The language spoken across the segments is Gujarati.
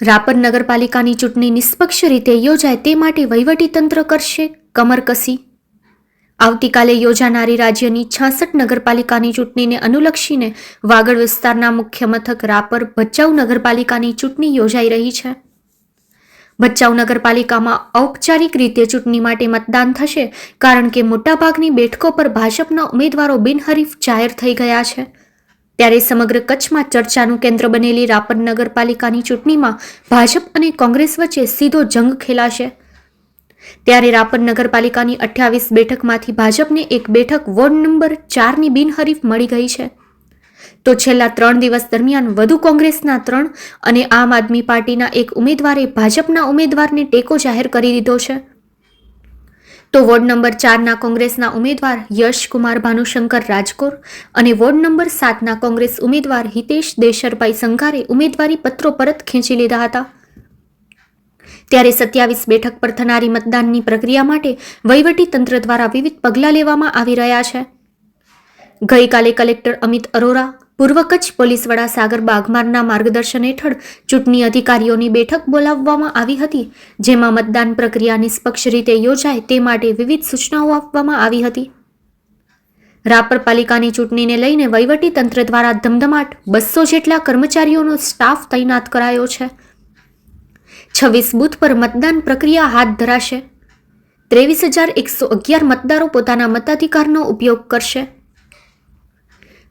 રાપર નગરપાલિકાની ચૂંટણી નિષ્પક્ષ રીતે યોજાય તે માટે વહીવટીતંત્ર કરશે કમરકસી આવતીકાલે યોજાનારી રાજ્યની છાસઠ નગરપાલિકાની ચૂંટણીને અનુલક્ષીને વાગડ વિસ્તારના મુખ્ય મથક રાપર ભચાઉ નગરપાલિકાની ચૂંટણી યોજાઈ રહી છે. ભચાઉ નગરપાલિકામાં ઔપચારિક રીતે ચૂંટણી માટે મતદાન થશે કારણ કે મોટાભાગની બેઠકો પર ભાજપના ઉમેદવારો બિનહરીફ જાહેર થઈ ગયા છે. ત્યારે સમગ્ર કચ્છમાં ચર્ચાનું કેન્દ્ર બનેલી રાપર નગરપાલિકાની ચૂંટણીમાં ભાજપ અને કોંગ્રેસ વચ્ચે સીધો જંગ ખેલાશે. ત્યારે રાપર નગરપાલિકાની અઠ્યાવીસ બેઠકમાંથી ભાજપને એક બેઠક વોર્ડ નંબર ચારની બિનહરીફ મળી ગઈ છે. તો છેલ્લા ત્રણ દિવસ દરમિયાન વધુ કોંગ્રેસના ત્રણ અને આમ આદમી પાર્ટીના એક ઉમેદવારે ભાજપના ઉમેદવારને ટેકો જાહેર કરી દીધો છે. તો વોર્ડ નંબર ચારના કોંગ્રેસના ઉમેદવાર યશકુમાર ભાનુશંકર રાજકોર અને વોર્ડ નંબર સાતના કોંગ્રેસ ઉમેદવાર હિતેશ દેશરભાઈ સંઘારે ઉમેદવારી પત્રો પરત ખેંચી લીધા હતા. ત્યારે સત્યાવીસ બેઠક પર થનારી મતદાનની પ્રક્રિયા માટે વહીવટી તંત્ર દ્વારા વિવિધ પગલાં લેવામાં આવી રહ્યા છે. ગઈકાલે કલેક્ટર અમિત અરોરા પૂર્વ કચ્છ પોલીસ વડા સાગર બાગમારના માર્ગદર્શન હેઠળ ચૂંટણી અધિકારીઓની બેઠક બોલાવવામાં આવી હતી, જેમાં મતદાન પ્રક્રિયા નિષ્પક્ષ રીતે યોજાય તે માટે વિવિધ સૂચનાઓ આપવામાં આવી હતી. રાપર પાલિકાની ચૂંટણીને લઈને વહીવટી તંત્ર દ્વારા ધમધમાટ બસો જેટલા કર્મચારીઓનો સ્ટાફ તૈનાત કરાયો છે. છવ્વીસ બૂથ પર મતદાન પ્રક્રિયા હાથ ધરાશે. ત્રેવીસ હજાર એકસો અગિયાર મતદારો પોતાના મતાધિકારનો ઉપયોગ કરશે.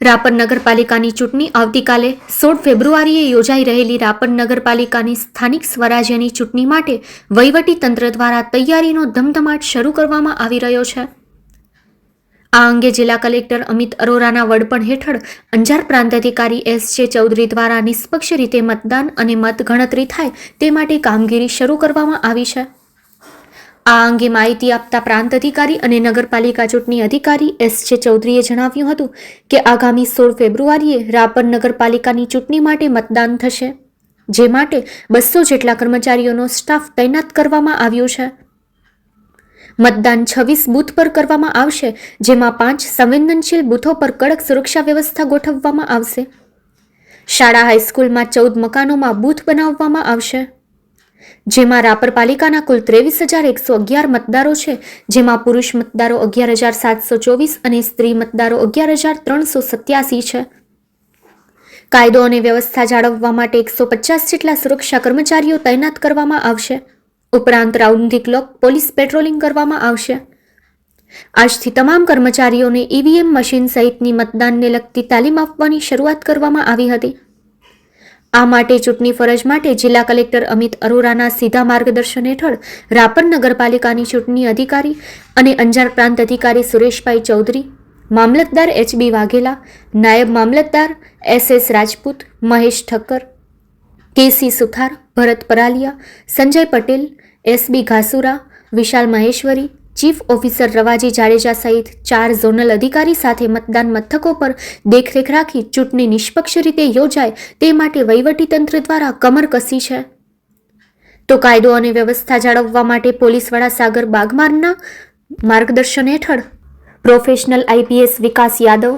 રાપર નગરપાલિકાની ચૂંટણી આવતીકાલે સોળ ફેબ્રુઆરીએ યોજાઈ રહેલી રાપર નગરપાલિકાની સ્થાનિક સ્વરાજ્યની ચૂંટણી માટે વહીવટી તંત્ર દ્વારા તૈયારીનો ધમધમાટ શરૂ કરવામાં આવી રહ્યો છે. આ અંગે જિલ્લા કલેક્ટર અમિત અરોરાના વડપણ હેઠળ અંજાર પ્રાંત અધિકારી એસ જે ચૌધરી દ્વારા નિષ્પક્ષ રીતે મતદાન અને મતગણતરી થાય તે માટે કામગીરી શરૂ કરવામાં આવી છે. આ અંગે માહિતી આપતા પ્રાંત અધિકારી અને નગરપાલિકા ચૂંટણી અધિકારી એસ જે ચૌધરીએ જણાવ્યું હતું કે આગામી સોળ ફેબ્રુઆરીએ રાપર નગરપાલિકાની ચૂંટણી માટે મતદાન થશે, જે માટે બસો જેટલા કર્મચારીઓનો સ્ટાફ તૈનાત કરવામાં આવ્યો છે. મતદાન છવ્વીસ બૂથ પર કરવામાં આવશે, જેમાં પાંચ સંવેદનશીલ બૂથો પર કડક સુરક્ષા વ્યવસ્થા ગોઠવવામાં આવશે. શાળા, હાઈસ્કૂલમાં ચૌદ મકાનોમાં બૂથ બનાવવામાં આવશે. જેમાં રાપર પાલિકાના કુલ ત્રેવીસ હજાર એકસો અગિયાર મતદારો છે, જેમાં પુરુષ મતદારો અગિયાર હજાર સાતસો ચોવીસ અને સ્ત્રી મતદારો અગિયાર હજાર ત્રણસો સત્યાસી છે. કાયદો અને વ્યવસ્થા જાળવવા માટે એકસો પચાસ જેટલા સુરક્ષા કર્મચારીઓ તૈનાત કરવામાં આવશે. ઉપરાંત round the clock police patrolling કરવામાં આવશે. આજથી તમામ કર્મચારીઓને ઈવીએમ મશીન સહિતની મતદાનને લગતી તાલીમ આપવાની શરૂઆત કરવામાં આવી હતી. આ માટે ચૂંટણી ફરજ માટે જિલ્લા કલેક્ટર અમિત અરોરાના સીધા માર્ગદર્શન હેઠળ રાપર નગરપાલિકાની ચૂંટણી અધિકારી અને અંજાર પ્રાંત અધિકારી સુરેશભાઈ ચૌધરી, મામલતદાર એચબી વાઘેલા, નાયબ મામલતદાર S S Rajput, Mahesh Thakkar KC Suthar, Bharat Paraliya, Sanjay Patel SB Ghasura, Vishal Maheshwari chief officer Ravaji Jadeja સહિત ચાર ઝોનલ અધિકારી સાથે મતદાન મથકો પર દેખરેખ રાખી ચૂંટણી નિષ્પક્ષ રીતે યોજાય તે માટે વહીવટીતંત્ર દ્વારા કમર કસી છે. તો કાયદો અને વ્યવસ્થા જાળવવા માટે પોલીસ વડા સાગર બાગમારના માર્ગદર્શન હેઠળ પ્રોફેશનલ આઈપીએસ વિકાસ યાદવ,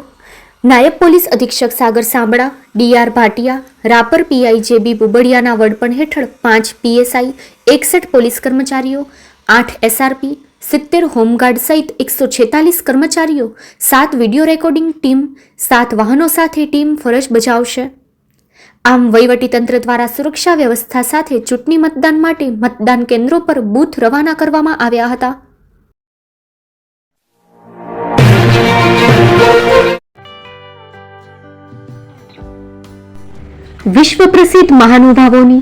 નાયબ પોલીસ અધિક્ષક Sagar Sambla DR Bhatia, Rapar PI JB બુબડિયાના વડપણ હેઠળ પાંચ પીએસઆઈ, એકસઠ પોલીસ કર્મચારીઓ, આઠ એસઆરપી સિત્તેર હોમગાર્ડ સહિત એકસો છેતાલીસ કર્મચારીઓ, સાત વીડિયો રેકોર્ડિંગ ટીમ, સાત વાહનો સાથે ટીમ ફરજ બજાવશે. આમ વહીવટીતંત્ર દ્વારા સુરક્ષા વ્યવસ્થા સાથે ચૂંટણી મતદાન માટે મતદાન કેન્દ્રો પર બૂથ રવાના કરવામાં આવ્યા હતા. વિશ્વ પ્રસિદ્ધ મહાનુભાવોની